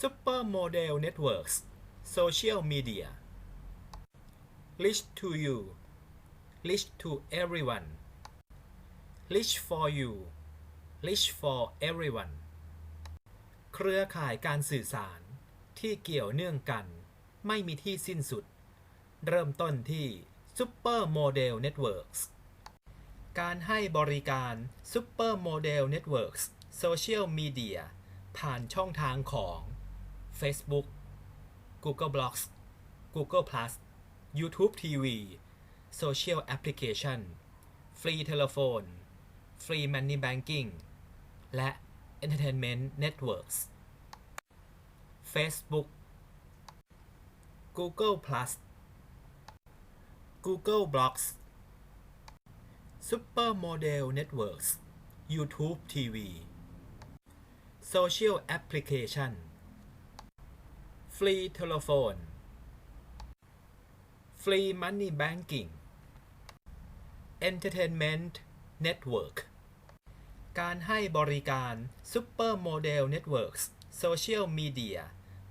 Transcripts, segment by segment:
Supermodel Networks Social Media Reach to you Reach to everyone Reach for you Reach for everyone เครือข่ายการสื่อสารที่เกี่ยวเนื่องกัน ไม่มีที่สิ้นสุด เริ่มต้นที่ Supermodel Networks การให้บริการ Supermodel Networks Social Media ผ่านช่องทางของ Facebook Google b l o g s Google Plus YouTube TV Social Application Free Telephone Free Money Banking และ Entertainment Networks Facebook Google Plus Google b l o g s Supermodel Networks YouTube TV Social Application ฟรีโทรโฟนฟรีมันนี่แบงกิ้งเอนเตอร์เทนเมนต์เน็ตเวิร์กการให้บริการซ u เปอร์โมเดลเน็ตเวิร์กส์โซเชียลมีเดีย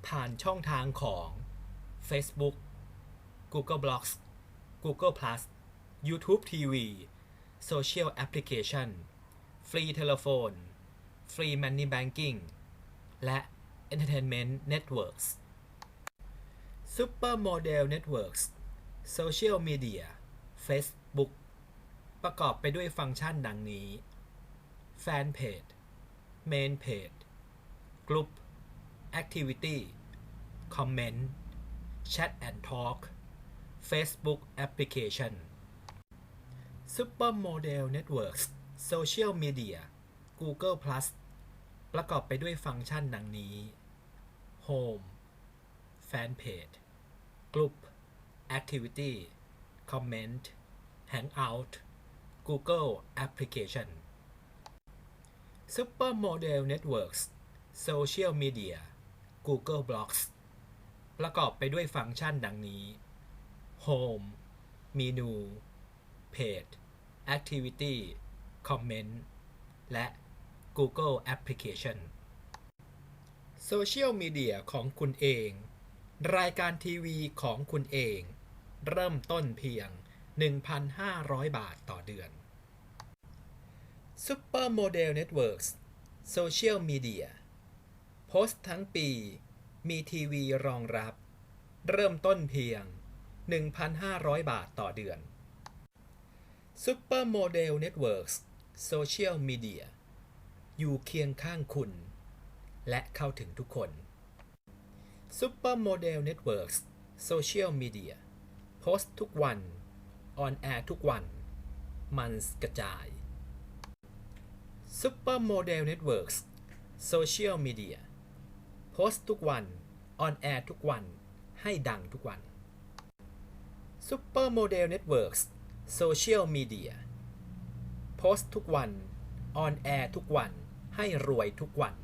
ผ่านช่องทางของ Facebook Google Blogs Google Plus YouTube TV Social Application ฟรีโทเลโฟนฟรีมันนี่แบงกิ้งและ Entertainment Networks ซูเปอร์โมเดลเน็ตเวิร์กส์โซเชียลมีเดียเฟซบุ๊กประกอบไปด้วยฟังก์ชันดังนี้แฟนเพจเมนเพจกลุ่มแอคทิวิตี้คอมเมนต์แชทแอนด์ทอล์กเฟซบุ๊กแอปพลิเคชันซูเปอร์โมเดลเน็ตเวิร์กส์โซเชียลมีเดียกูเกิลพลัสประกอบไปด้วยฟังก์ชันดังนี้โฮมแฟนเพจกลุ่ม activity comment hangout google application supermodel networks social media google b l o g s ประกอบไปด้วยฟังก์ชันดังนี้ home เมนู page activity comment และ Google Application social media ของคุณเองรายการทีวีของคุณเอง เริ่มต้นเพียง 1,500 บาทต่อเดือน Supermodel Networks Social Media โพสต์ทั้งปีมีทีวีรองรับ เริ่มต้นเพียง 1,500 บาทต่อเดือน Supermodel Networks Social Media อยู่เคียงข้างคุณ และเข้าถึงทุกคน Supermodel Networks Social Media โพสทุกวันออนแอร์ทุกวันมันกระจาย Supermodel Networks Social Media โพสทุกวันออนแอร์ทุกวันให้ดังทุกวัน Supermodel Networks Social Media โพสทุกวันออนแอร์ทุกวันให้รวยทุกวัน